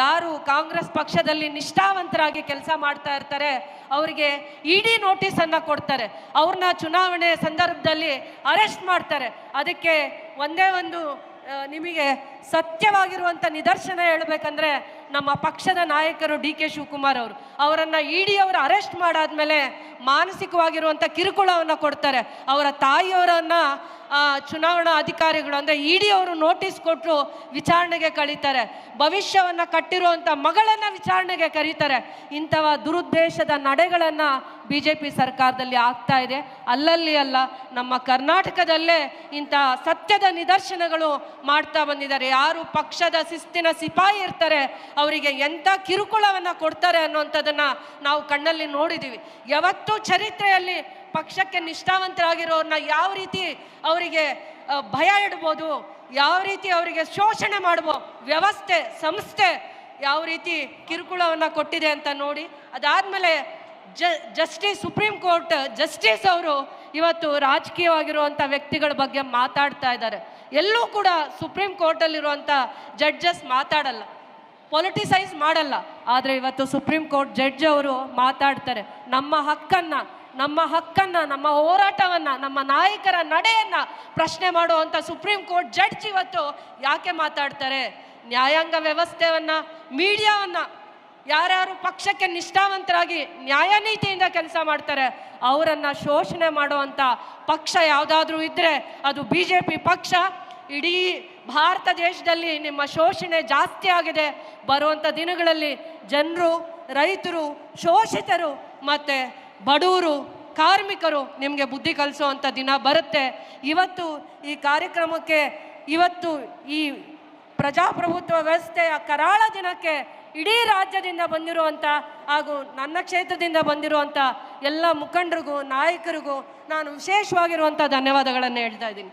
ಯಾರು ಕಾಂಗ್ರೆಸ್ ಪಕ್ಷದಲ್ಲಿ ನಿಷ್ಠಾವಂತರಾಗಿ ಕೆಲಸ ಮಾಡ್ತಾ ಇರ್ತಾರೆ, ಅವರಿಗೆ ಇಡಿ ನೋಟಿಸನ್ನು ಕೊಡ್ತಾರೆ. ಅವ್ರನ್ನ ಚುನಾವಣೆ ಸಂದರ್ಭದಲ್ಲಿ ಅರೆಸ್ಟ್ ಮಾಡ್ತಾರೆ. ಅದಕ್ಕೆ ಒಂದೇ ಒಂದು ನಿಮಗೆ ಸತ್ಯವಾಗಿರುವಂಥ ನಿದರ್ಶನ ಹೇಳಬೇಕಂದ್ರೆ ನಮ್ಮ ಪಕ್ಷದ ನಾಯಕರು ಡಿ ಕೆ ಶಿವಕುಮಾರ್ ಅವರು, ಅವರನ್ನು ಇಡಿ ಅವರು ಅರೆಸ್ಟ್ ಮಾಡಾದ್ಮೇಲೆ ಮಾನಸಿಕವಾಗಿರುವಂಥ ಕಿರುಕುಳವನ್ನು ಕೊಡ್ತಾರೆ. ಅವರ ತಾಯಿಯವರನ್ನು ಚುನಾವಣಾ ಅಧಿಕಾರಿಗಳು ಅಂದರೆ ಇಡಿ ಅವರು ನೋಟಿಸ್ ಕೊಟ್ಟು ವಿಚಾರಣೆಗೆ ಕಳೀತಾರೆ ಭವಿಷ್ಯವನ್ನು ಕಟ್ಟಿರುವಂಥ ಮಗಳನ್ನು ವಿಚಾರಣೆಗೆ ಕರೀತಾರೆ. ಇಂಥವ ದುರುದ್ದೇಶದ ನಡೆಗಳನ್ನು ಬಿ ಜೆ ಪಿ ಸರ್ಕಾರದಲ್ಲಿ ಆಗ್ತಾ ಇದೆ. ಅಲ್ಲಲ್ಲಿ ಅಲ್ಲ, ನಮ್ಮ ಕರ್ನಾಟಕದಲ್ಲೇ ಇಂಥ ಸತ್ಯದ ನಿದರ್ಶನಗಳು ಮಾಡ್ತಾ ಬಂದಿದ್ದಾರೆ. ಯಾರು ಪಕ್ಷದ ಶಿಸ್ತಿನ ಸಿಪಾಯಿ ಇರ್ತಾರೆ ಅವರಿಗೆ ಎಂಥ ಕಿರುಕುಳವನ್ನು ಕೊಡ್ತಾರೆ ಅನ್ನುವಂಥದ್ದನ್ನು ನಾವು ಕಣ್ಣಲ್ಲಿ ನೋಡಿದ್ದೀವಿ ಯಾವತ್ತೂ ಚರಿತ್ರೆಯಲ್ಲಿ ಪಕ್ಷಕ್ಕೆ ನಿಷ್ಠಾವಂತರಾಗಿರೋರನ್ನ ಯಾವ ರೀತಿ ಅವರಿಗೆ ಭಯ ಇಡ್ಬೋದು, ಯಾವ ರೀತಿ ಅವರಿಗೆ ಶೋಷಣೆ ಮಾಡ್ಬೋ ವ್ಯವಸ್ಥೆ, ಸಂಸ್ಥೆ ಯಾವ ರೀತಿ ಕಿರುಕುಳವನ್ನು ಕೊಟ್ಟಿದೆ ಅಂತ ನೋಡಿ, ಅದಾದಮೇಲೆ ಜ, ಜಸ್ಟಿಸ್, ಸುಪ್ರೀಂ ಕೋರ್ಟ್ ಜಸ್ಟಿಸ್ ಅವರು ಇವತ್ತು ರಾಜಕೀಯವಾಗಿರುವಂಥ ವ್ಯಕ್ತಿಗಳ ಬಗ್ಗೆ ಮಾತಾಡ್ತಾ ಇದ್ದಾರೆ. ಎಲ್ಲೂ ಕೂಡ ಸುಪ್ರೀಂ ಕೋರ್ಟಲ್ಲಿರುವಂಥ ಜಡ್ಜಸ್ ಮಾತಾಡಲ್ಲ. ಪೊಲಿಟಿಸೈಸ್ ಮಾಡಲ್ಲ. ಆದರೆ ಇವತ್ತು ಸುಪ್ರೀಂ ಕೋರ್ಟ್ ಜಡ್ಜ್ ಅವರು ಮಾತಾಡ್ತಾರೆ, ನಮ್ಮ ಹಕ್ಕನ್ನು ನಮ್ಮ ಹಕ್ಕನ್ನು, ನಮ್ಮ ಹೋರಾಟವನ್ನು, ನಮ್ಮ ನಾಯಕರ ನಡೆಯನ್ನು ಪ್ರಶ್ನೆ ಮಾಡುವಂಥ ಸುಪ್ರೀಂ ಕೋರ್ಟ್ ಜಡ್ಜ್ ಇವತ್ತು ಯಾಕೆ ಮಾತಾಡ್ತಾರೆ? ನ್ಯಾಯಾಂಗ ವ್ಯವಸ್ಥೆಯನ್ನು, ಮೀಡಿಯಾವನ್ನು ಯಾರ್ಯಾರು ಪಕ್ಷಕ್ಕೆ ನಿಷ್ಠಾವಂತರಾಗಿ ನ್ಯಾಯನೀತಿಯಿಂದ ಕೆಲಸ ಮಾಡ್ತಾರೆ, ಅವರನ್ನು ಶೋಷಣೆ ಮಾಡುವಂಥ ಪಕ್ಷ ಯಾವುದಾದ್ರೂ ಇದ್ದರೆ ಅದು ಬಿ ಪಕ್ಷ ಇಡೀ ಭಾರತ ದೇಶದಲ್ಲಿ ನಿಮ್ಮ ಶೋಷಣೆ ಜಾಸ್ತಿ ಆಗಿದೆ. ಬರುವಂಥ ದಿನಗಳಲ್ಲಿ ಜನರು, ರೈತರು, ಶೋಷಿತರು ಮತ್ತು ಬಡವರು, ಕಾರ್ಮಿಕರು ನಿಮಗೆ ಬುದ್ಧಿ ಕಲಿಸುವಂಥ ದಿನ ಬರುತ್ತೆ. ಇವತ್ತು ಈ ಕಾರ್ಯಕ್ರಮಕ್ಕೆ, ಇವತ್ತು ಈ ಪ್ರಜಾಪ್ರಭುತ್ವ ವ್ಯವಸ್ಥೆಯ ಕರಾಳ ದಿನಕ್ಕೆ ಇಡೀ ರಾಜ್ಯದಿಂದ ಬಂದಿರುವಂಥ ಹಾಗೂ ನನ್ನ ಕ್ಷೇತ್ರದಿಂದ ಬಂದಿರುವಂಥ ಎಲ್ಲ ಮುಖಂಡರಿಗೂ, ನಾಯಕರಿಗೂ ನಾನು ವಿಶೇಷವಾಗಿರುವಂಥ ಧನ್ಯವಾದಗಳನ್ನು ಹೇಳ್ತಾ ಇದ್ದೀನಿ.